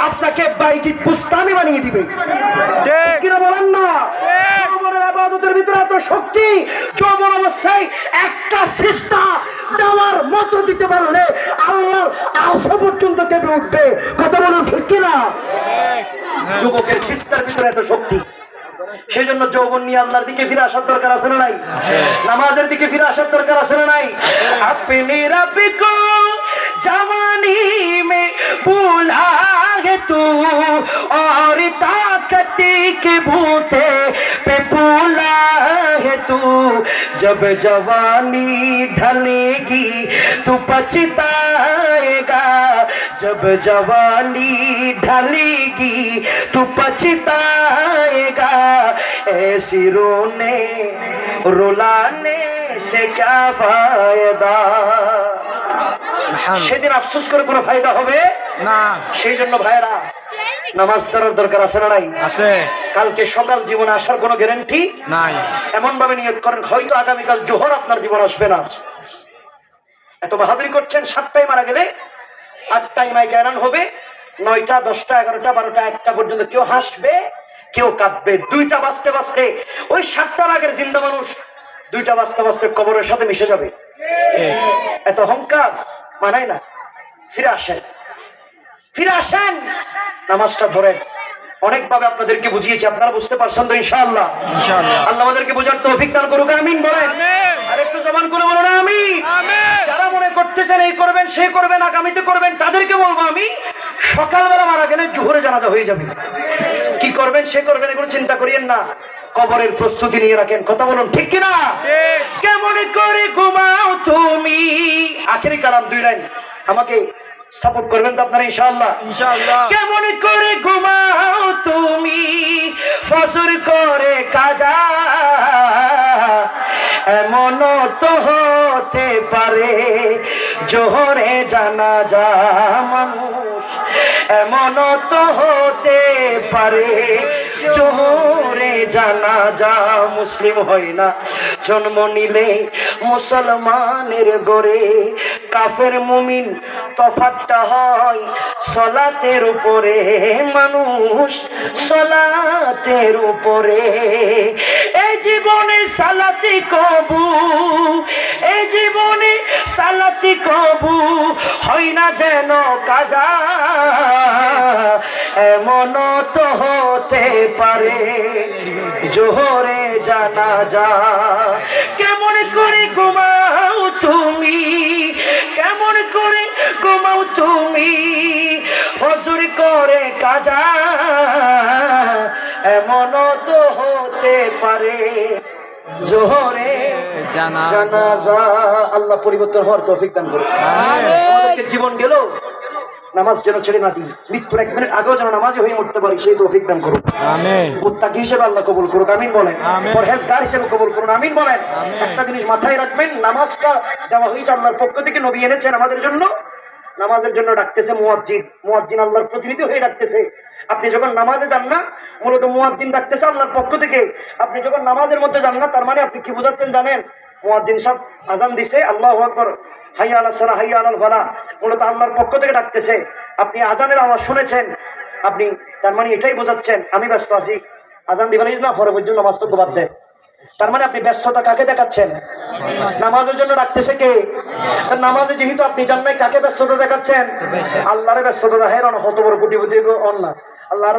আপনাকে বাইজি পুস্তানি বানিয়ে দিবে। কিনা বলেন না? যৌবন সেই জন্য যৌবন নিয়ে আল্লাহর দিকে ফিরে আসার দরকার আছে না নাই? নামাজের দিকে ফিরে আসার দরকার আছে না নাই? আপনি है तू और ताकत के भूते पे भूला है तू। जब जवानी ढलेगी तू पछताएगा। जब जवानी ढलेगी तू पछताएगा। ऐसी रोने, रुलाने से क्या फ़ायदा? সেদিন আফসোস করে কোনো ফায়দা হবে? না। সেই জন্য ভাইরা নামাজ পড়ার দরকার আছে না নাই? আছে। কালকে সকাল জীবনে আসার কোনো গ্যারান্টি নাই। এমন ভাবে নিয়ত করেন হয়তো আগামীকাল জোহর আপনার জীবন আসবে না। এত বাহাদুরি করছেন সাতটায় মারা গেলে আটটায় মাইকে এরান হবে। নয়টা দশটা এগারোটা বারোটা একটা পর্যন্ত কেউ হাসবে কেউ কাঁদবে। দুইটা বাঁচতে বাঁচতে ওই সাতটার আগের জিন্দা মানুষ দুইটা বাঁচতে বাঁচতে কবরের সাথে মিশে যাবে। এত অহংকার। মানায় না। ফিরে আসেন। ফিরে আসেন। নামাজটা ধরেন। অনেকভাবে আপনাদেরকে বুঝিয়েছি আপনারা বুঝতে পারছেন তো ইনশাআল্লাহ? ইনশাআল্লাহ। আল্লাহ আমাদেরকে বোঝার তৌফিক দান করুক আমিন বলেন। আর একটু জবান করে বলুন আমি আমিন। যারা মনে করতেছেন এই করবেন সে করবেন আগামীতে করবেন তাদেরকে বলব আমি সকালবেলা মারা গেলে জোহরে জানাজা হয়ে যাবে। কি করবেন সে করবেন এগুলো চিন্তা করিয়েন না। কবরের প্রস্তুতি নিয়ে রাখেন। কথা বলুন ঠিক কিনা। কেমন করে ঘুমাও তুমি? আখেরি কালাম দুই লাইন। আমাকে সাপোর্ট করবেন তো আপনারা ইনশাআল্লাহ। ইনশাআল্লাহ। কেমন করে ঘুমাও তুমি? ফসর করে কাজা। এমন তো হতে পারে জোহরে জানা যা মানুষ। এমন তো হতে পারে জোহরে জানা যা মুসলিম হয় না। জন্ম নিলে মুসলমানের গড়ে কাফের মুমিন তফাতটা হয় সলাতের উপরে। মানুষ সলাতের উপরে। এই জীবনে সালাতি কবু এই জীবনে সালাতি কবু হয় না যেন কাজা। এমন তো হতে পারে জোহরে জানা যা। কেমন করে ঘুমাও তুমি কেমন করে ঘুমাও তুমি ফসুর করে কাজা। এমন তো হতে পারে জোহরে জানা জানাজা আল্লাহ পরিবর্তন হওয়ার তৌফিক দান করে জীবন গেল। নামাজ যেন ছেড়ে না দিই। মৃত্যুর এক মিনিট আগেও যেন নামাজি হয়ে মরতে পারি সেই তৌফিক দান করুন। মুত্তাকি হিসেবে আল্লাহ কবুল করুক আমিন বলেন। পরহেজগার হিসেবে কবুল করুন আমিন বলেন। একটা জিনিস মাথায় রাখবেন নামাজটা দেওয়া হয়েছে আল্লাহর পক্ষ থেকে নবী এনেছেন আমাদের জন্য। নামাজের জন্য ডাকতেছে মুয়াজ্জিন। মুয়াজ্জিন আল্লাহর প্রতিনিধি হয়ে ডাকতেছে। আপনি যখন নামাজে যান না মূলত মুয়াজ্জিন ডাকতেছে আল্লাহর পক্ষ থেকে। আপনি যখন নামাজের মধ্যে যান না তার মানে আপনি কি বোঝাচ্ছেন জানেন? মুয়াজ্জিন সব আজান দিছে আল্লাহ আকবর হাইয়া আল্লাহ সালা হাইয়া আলাল ফালা মূলত আল্লাহর পক্ষ থেকে ডাকতেছে। আপনি আজানের আওয়াজ শুনেছেন আপনি তার মানে এটাই বোঝাচ্ছেন আমি ব্যস্ত আছি। আজান দিবার না পরে পর্যন্ত নামাজ তো বাদ দেয় তার মানে আপনি ব্যস্ততা কাকে দেখাচ্ছেন? নামাজের জন্য ডাকতেছে কে? নামাজে যেহেতু আপনি জান নাই কাকে ব্যস্ততা দেখাচ্ছেন? আল্লাহরে ব্যস্ততা দেখেন হত বড় কোটিপতি অন্য আল্লাহর